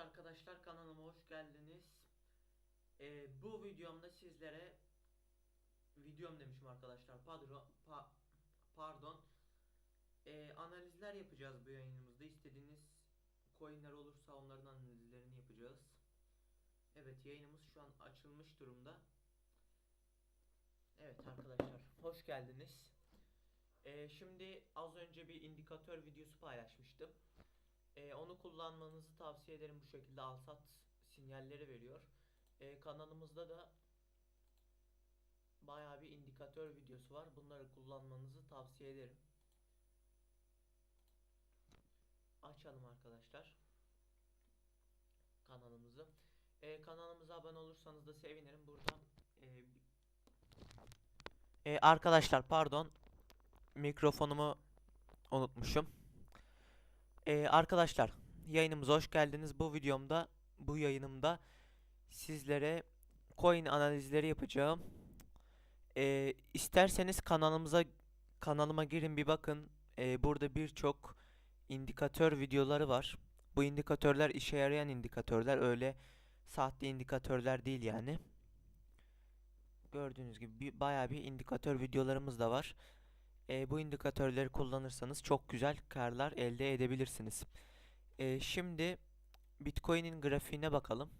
arkadaşlar kanalıma hoş geldiniz. Ee, bu videomda sizlere videom demişim arkadaşlar. Padro, pa- pardon. Ee, analizler yapacağız bu yayınımızda. İstediğiniz coinler olursa onların analizlerini yapacağız. Evet yayınımız şu an açılmış durumda. Evet arkadaşlar hoş geldiniz. Ee, şimdi az önce bir indikatör videosu paylaşmıştım. Ee, onu kullanmanızı tavsiye ederim. Bu şekilde alsat sinyalleri veriyor. Ee, kanalımızda da bayağı bir indikatör videosu var. Bunları kullanmanızı tavsiye ederim. Açalım arkadaşlar kanalımızı. Ee, kanalımıza abone olursanız da sevinirim. Burada e, Ee, arkadaşlar pardon mikrofonumu unutmuşum. Ee, arkadaşlar yayınımıza hoş geldiniz. Bu videomda bu yayınımda sizlere coin analizleri yapacağım. Ee, isterseniz kanalımıza kanalıma girin bir bakın. Ee, burada birçok indikatör videoları var. Bu indikatörler işe yarayan indikatörler öyle sahte indikatörler değil yani. Gördüğünüz gibi bir, bayağı bir indikatör videolarımız da var. E, bu indikatörleri kullanırsanız çok güzel karlar elde edebilirsiniz. E, şimdi Bitcoin'in grafiğine bakalım.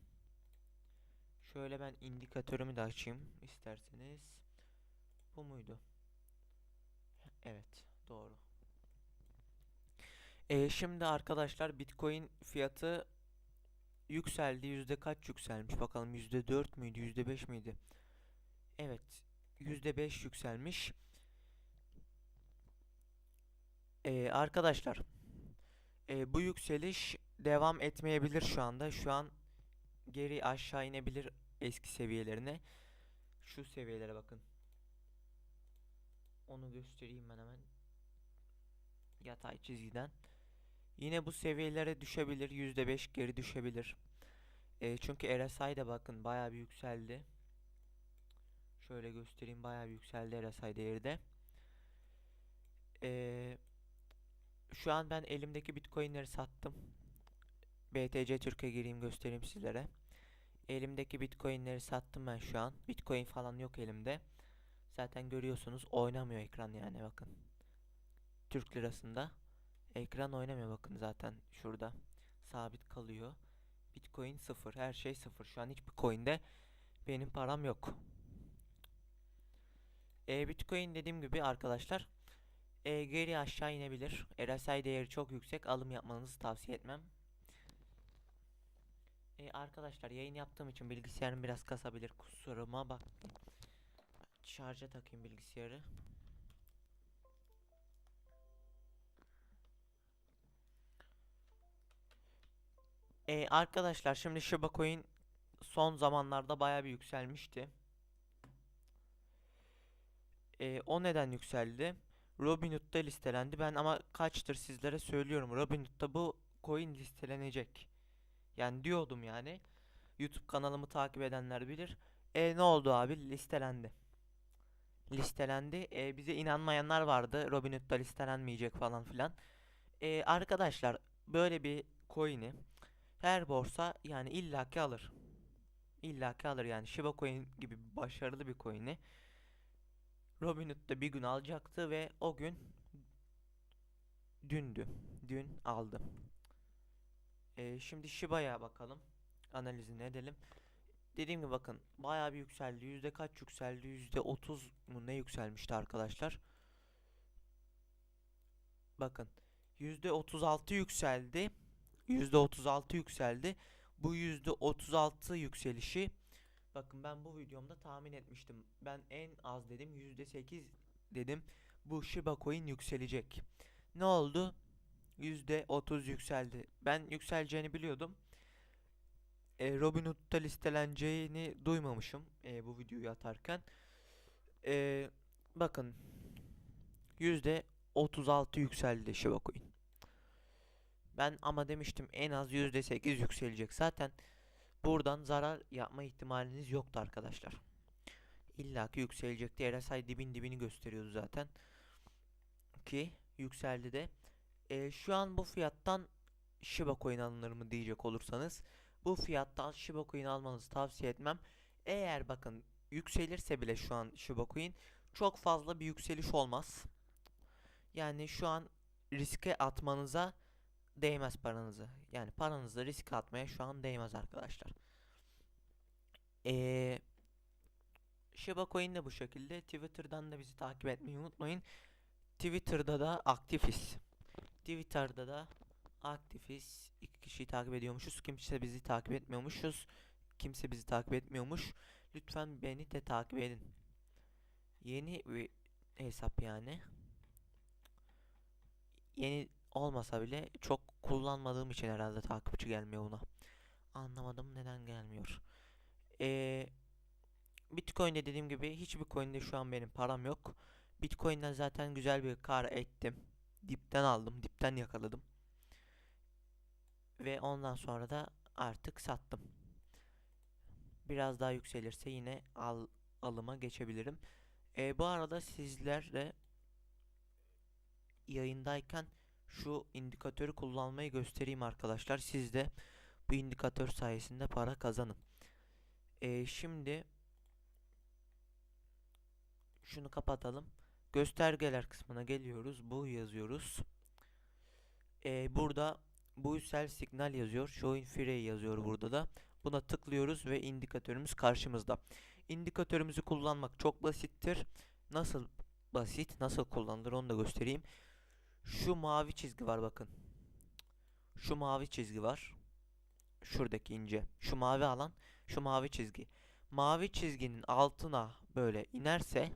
Şöyle ben indikatörümü de açayım isterseniz. Bu muydu? Evet, doğru. E, şimdi arkadaşlar Bitcoin fiyatı yükseldi. Yüzde kaç yükselmiş? Bakalım yüzde dört müydü? Yüzde beş miydi? Evet, yüzde beş yükselmiş. Ee, arkadaşlar ee, bu yükseliş devam etmeyebilir şu anda. Şu an geri aşağı inebilir eski seviyelerine. Şu seviyelere bakın. Onu göstereyim ben hemen. Yatay çizgiden. Yine bu seviyelere düşebilir. %5 geri düşebilir. Ee, çünkü RSI de bakın bayağı bir yükseldi. Şöyle göstereyim bayağı bir yükseldi RSI değeri de. Eee şu an ben elimdeki bitcoinleri sattım. BTC Türkiye gireyim göstereyim sizlere. Elimdeki bitcoinleri sattım ben şu an. Bitcoin falan yok elimde. Zaten görüyorsunuz oynamıyor ekran yani bakın. Türk lirasında. Ekran oynamıyor bakın zaten şurada. Sabit kalıyor. Bitcoin sıfır. Her şey sıfır. Şu an hiçbir coinde benim param yok. E, Bitcoin dediğim gibi arkadaşlar e, geri aşağı inebilir. RSI değeri çok yüksek. Alım yapmanızı tavsiye etmem. E, arkadaşlar yayın yaptığım için bilgisayarım biraz kasabilir. Kusuruma bak. Şarja takayım bilgisayarı. E, arkadaşlar şimdi Shiba Coin son zamanlarda bayağı bir yükselmişti. E, o neden yükseldi? Robinhood'da listelendi. Ben ama kaçtır sizlere söylüyorum. Robinhood'da bu coin listelenecek. Yani diyordum yani. YouTube kanalımı takip edenler bilir. E ne oldu abi? Listelendi. Listelendi. E, bize inanmayanlar vardı. Robinhood'da listelenmeyecek falan filan. E, arkadaşlar böyle bir coin'i her borsa yani illaki alır. İllaki alır yani Shiba Coin gibi başarılı bir coin'i Robinhood'da bir gün alacaktı ve o gün dündü. Dün aldım. Ee, şimdi Shiba'ya bakalım. Analizini edelim. Dediğim gibi bakın bayağı bir yükseldi. Yüzde kaç yükseldi? Yüzde otuz mu ne yükselmişti arkadaşlar? Bakın yüzde otuz altı yükseldi. Yüzde otuz altı yükseldi. Bu yüzde otuz altı yükselişi Bakın ben bu videomda tahmin etmiştim. Ben en az dedim %8 dedim. Bu Shiba Coin yükselecek. Ne oldu? %30 yükseldi. Ben yükseleceğini biliyordum. E, Robinhood'da listeleneceğini duymamışım e, bu videoyu atarken. E, bakın %36 yükseldi Shiba Coin. Ben ama demiştim en az %8 yükselecek. Zaten Buradan zarar yapma ihtimaliniz yoktu arkadaşlar. İlla ki yükselecekti. RSI dibin dibini gösteriyordu zaten. Ki yükseldi de. Ee, şu an bu fiyattan Shiba Coin alınır mı diyecek olursanız bu fiyattan Shiba Coin almanızı tavsiye etmem. Eğer bakın yükselirse bile şu an Shiba Coin çok fazla bir yükseliş olmaz. Yani şu an riske atmanıza değmez paranızı. Yani paranızı riske atmaya şu an değmez arkadaşlar. Eee Shiba Coin de bu şekilde. Twitter'dan da bizi takip etmeyi unutmayın. Twitter'da da aktifiz. Twitter'da da aktifiz. İki kişiyi takip ediyormuşuz. Kimse bizi takip etmiyormuşuz. Kimse bizi takip etmiyormuş. Lütfen beni de takip edin. Yeni bir hesap yani. Yeni olmasa bile çok kullanmadığım için herhalde takipçi gelmiyor buna. Anlamadım neden gelmiyor. Eee Bitcoin'de dediğim gibi hiçbir coin'de şu an benim param yok. Bitcoin'den zaten güzel bir kar ettim. Dipten aldım, dipten yakaladım. Ve ondan sonra da artık sattım. Biraz daha yükselirse yine al alıma geçebilirim. E, bu arada sizler de yayındayken şu indikatörü kullanmayı göstereyim arkadaşlar. Siz de bu indikatör sayesinde para kazanın. E, şimdi şunu kapatalım. Göstergeler kısmına geliyoruz. Bu yazıyoruz. E, burada bu sell signal yazıyor. Showing free yazıyor burada da. Buna tıklıyoruz ve indikatörümüz karşımızda. İndikatörümüzü kullanmak çok basittir. Nasıl basit, nasıl kullanılır onu da göstereyim. Şu mavi çizgi var bakın. Şu mavi çizgi var. Şuradaki ince. Şu mavi alan, şu mavi çizgi. Mavi çizginin altına böyle inerse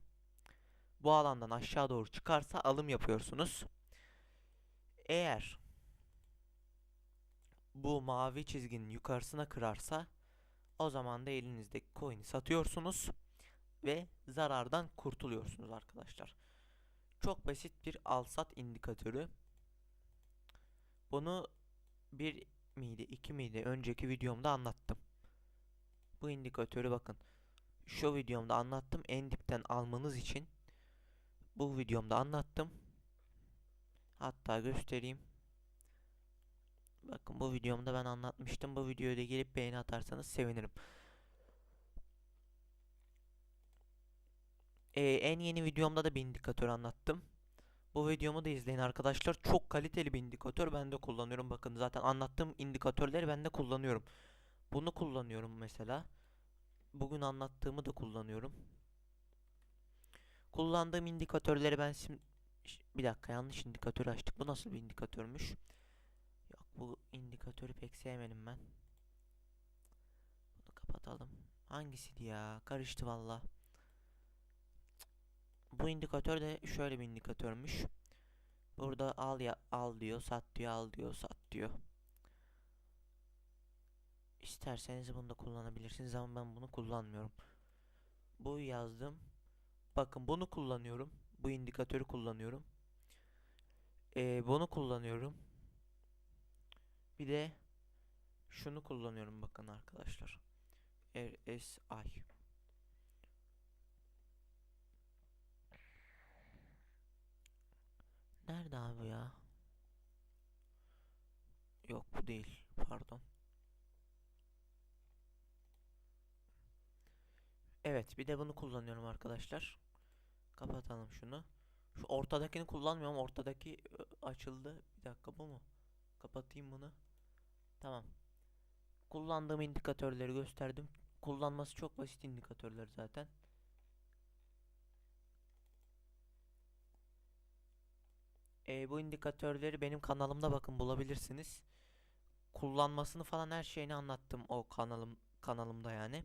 bu alandan aşağı doğru çıkarsa alım yapıyorsunuz. Eğer bu mavi çizginin yukarısına kırarsa o zaman da elinizdeki coin'i satıyorsunuz ve zarardan kurtuluyorsunuz arkadaşlar. Çok basit bir al-sat indikatörü. Bunu bir miydi, iki miydi önceki videomda anlattım. Bu indikatörü bakın. Şu videomda anlattım. En dipten almanız için bu videomda anlattım. Hatta göstereyim. Bakın bu videomda ben anlatmıştım. Bu videoya da gelip beğeni atarsanız sevinirim. Ee, en yeni videomda da bir indikatör anlattım. Bu videomu da izleyin arkadaşlar. Çok kaliteli bir indikatör. Ben de kullanıyorum. Bakın zaten anlattığım indikatörleri ben de kullanıyorum. Bunu kullanıyorum mesela. Bugün anlattığımı da kullanıyorum. Kullandığım indikatörleri ben şimdi... Bir dakika yanlış indikatörü açtık. Bu nasıl bir indikatörmüş? Yok bu indikatörü pek sevmedim ben. Bunu kapatalım. Hangisiydi ya? Karıştı valla. Bu indikatör de şöyle bir indikatörmüş. Burada al ya al diyor, sat diyor, al diyor, sat diyor. İsterseniz bunu da kullanabilirsiniz ama ben bunu kullanmıyorum. Bu yazdım. Bakın bunu kullanıyorum. Bu indikatörü kullanıyorum. Ee, bunu kullanıyorum. Bir de şunu kullanıyorum bakın arkadaşlar. RSI. Nerede abi ya? Yok bu değil. Pardon. Evet bir de bunu kullanıyorum arkadaşlar. Kapatalım şunu. Şu ortadakini kullanmıyorum. Ortadaki ö, açıldı. Bir dakika bu mu? Kapatayım bunu. Tamam. Kullandığım indikatörleri gösterdim. Kullanması çok basit indikatörler zaten. Ee, bu indikatörleri benim kanalımda bakın bulabilirsiniz. Kullanmasını falan her şeyini anlattım o kanalım kanalımda yani.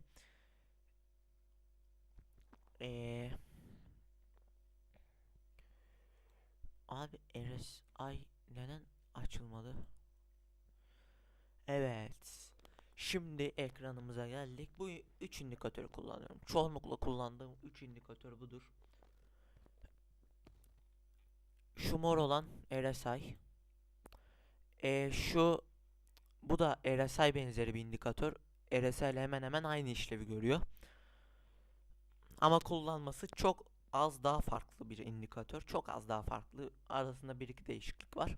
Ee, abi RSI neden açılmadı? Evet. Şimdi ekranımıza geldik. Bu üç indikatörü kullanıyorum. Çoğunlukla kullandığım üç indikatör budur. Şu mor olan RSI. Ee, şu bu da RSI benzeri bir indikatör. RSI ile hemen hemen aynı işlevi görüyor. Ama kullanması çok az daha farklı bir indikatör. Çok az daha farklı. Arasında bir iki değişiklik var.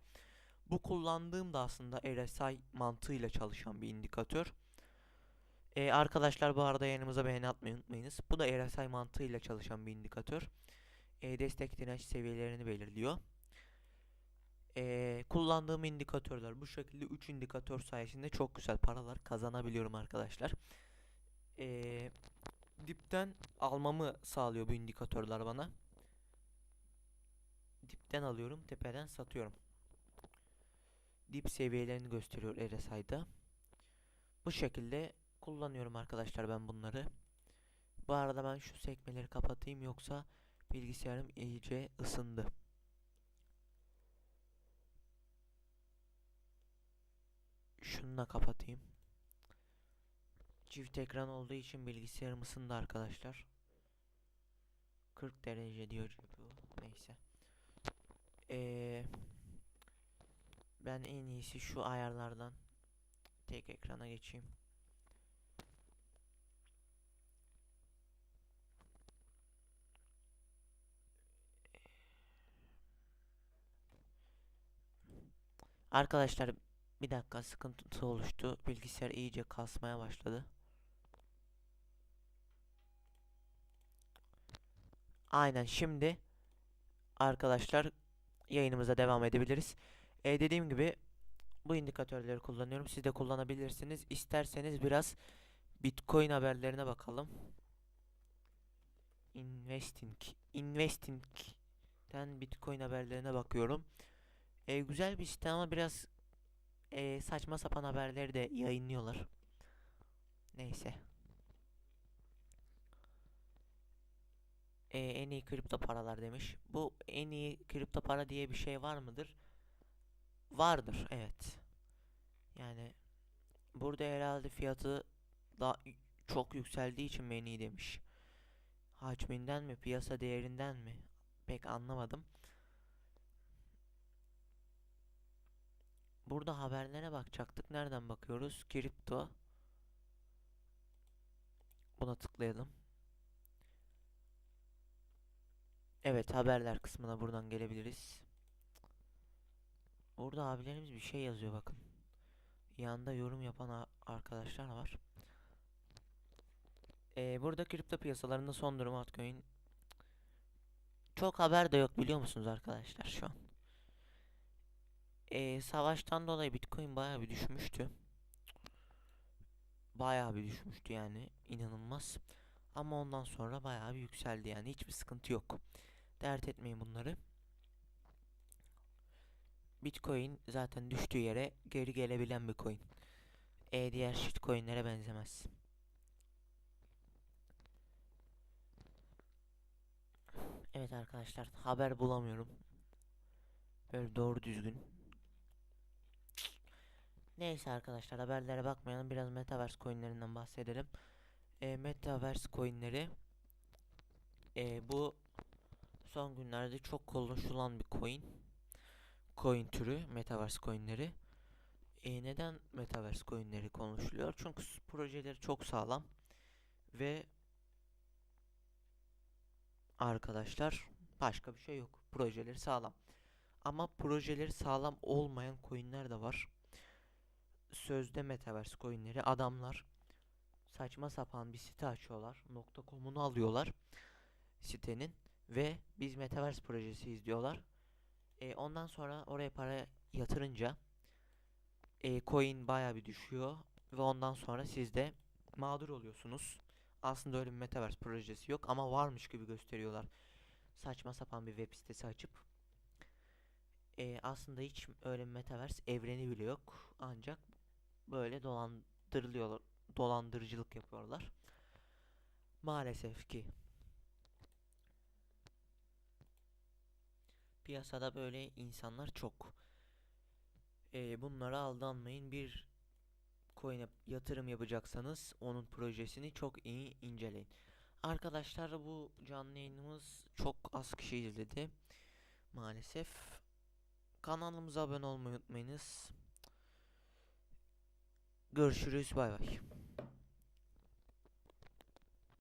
Bu kullandığım da aslında RSI mantığıyla çalışan bir indikatör. Ee, arkadaşlar bu arada yayınımıza beğeni atmayı unutmayınız. Bu da RSI mantığıyla çalışan bir indikatör. Ee, destek direnç seviyelerini belirliyor. Ee, kullandığım indikatörler bu şekilde 3 indikatör sayesinde çok güzel paralar kazanabiliyorum arkadaşlar. Ee, dipten almamı sağlıyor bu indikatörler bana. Dipten alıyorum, tepeden satıyorum. Dip seviyelerini gösteriyor RSI'da. Bu şekilde kullanıyorum arkadaşlar ben bunları. Bu arada ben şu sekmeleri kapatayım yoksa bilgisayarım iyice ısındı. Şunu da kapatayım. Çift ekran olduğu için bilgisayarım ısındı arkadaşlar. 40 derece diyor bu. Neyse. Ee, ben en iyisi şu ayarlardan tek ekrana geçeyim. Arkadaşlar bir dakika sıkıntı oluştu. Bilgisayar iyice kasmaya başladı. Aynen şimdi arkadaşlar yayınımıza devam edebiliriz. E, dediğim gibi bu indikatörleri kullanıyorum. Siz de kullanabilirsiniz. İsterseniz biraz Bitcoin haberlerine bakalım. Investing. Investing'den Bitcoin haberlerine bakıyorum. E, güzel bir site ama biraz e, saçma sapan haberleri de yayınlıyorlar. Neyse. E, en iyi kripto paralar demiş. Bu en iyi kripto para diye bir şey var mıdır? Vardır, evet. Yani burada herhalde fiyatı da çok yükseldiği için mi en iyi demiş. Hacminden mi, piyasa değerinden mi? Pek anlamadım. Burada haberlere bakacaktık. Nereden bakıyoruz? Kripto. Buna tıklayalım. Evet haberler kısmına buradan gelebiliriz. Burada abilerimiz bir şey yazıyor bakın. Yanında yorum yapan arkadaşlar var. Ee, burada kripto piyasalarında son durum altcoin. Çok haber de yok biliyor musunuz arkadaşlar şu an. Ee, savaştan dolayı bitcoin bayağı bir düşmüştü. Bayağı bir düşmüştü yani inanılmaz. Ama ondan sonra bayağı bir yükseldi yani hiçbir sıkıntı yok. Dert etmeyin bunları. Bitcoin zaten düştüğü yere geri gelebilen bir coin. E diğer shitcoinlere benzemez. Evet arkadaşlar haber bulamıyorum. Böyle doğru düzgün. Neyse arkadaşlar haberlere bakmayalım biraz metaverse coinlerinden bahsedelim. E, metaverse coinleri e, bu son günlerde çok konuşulan bir coin. Coin türü metaverse coinleri. E, neden metaverse coinleri konuşuluyor? Çünkü projeleri çok sağlam ve arkadaşlar başka bir şey yok. Projeleri sağlam. Ama projeleri sağlam olmayan coinler de var. Sözde metaverse coinleri adamlar saçma sapan bir site açıyorlar. .com'unu alıyorlar sitenin ve biz metaverse projesi izliyorlar. E, ondan sonra oraya para yatırınca e, coin baya bir düşüyor ve ondan sonra siz de mağdur oluyorsunuz. Aslında öyle bir metaverse projesi yok ama varmış gibi gösteriyorlar. Saçma sapan bir web sitesi açıp e, aslında hiç öyle bir metaverse evreni bile yok. Ancak böyle dolandırılıyorlar, dolandırıcılık yapıyorlar. Maalesef ki piyasada böyle insanlar çok. E, bunlara aldanmayın. Bir coin'e yatırım yapacaksanız onun projesini çok iyi inceleyin. Arkadaşlar bu canlı yayınımız çok az kişi izledi. Maalesef. Kanalımıza abone olmayı unutmayınız. Görüşürüz. Bay bay.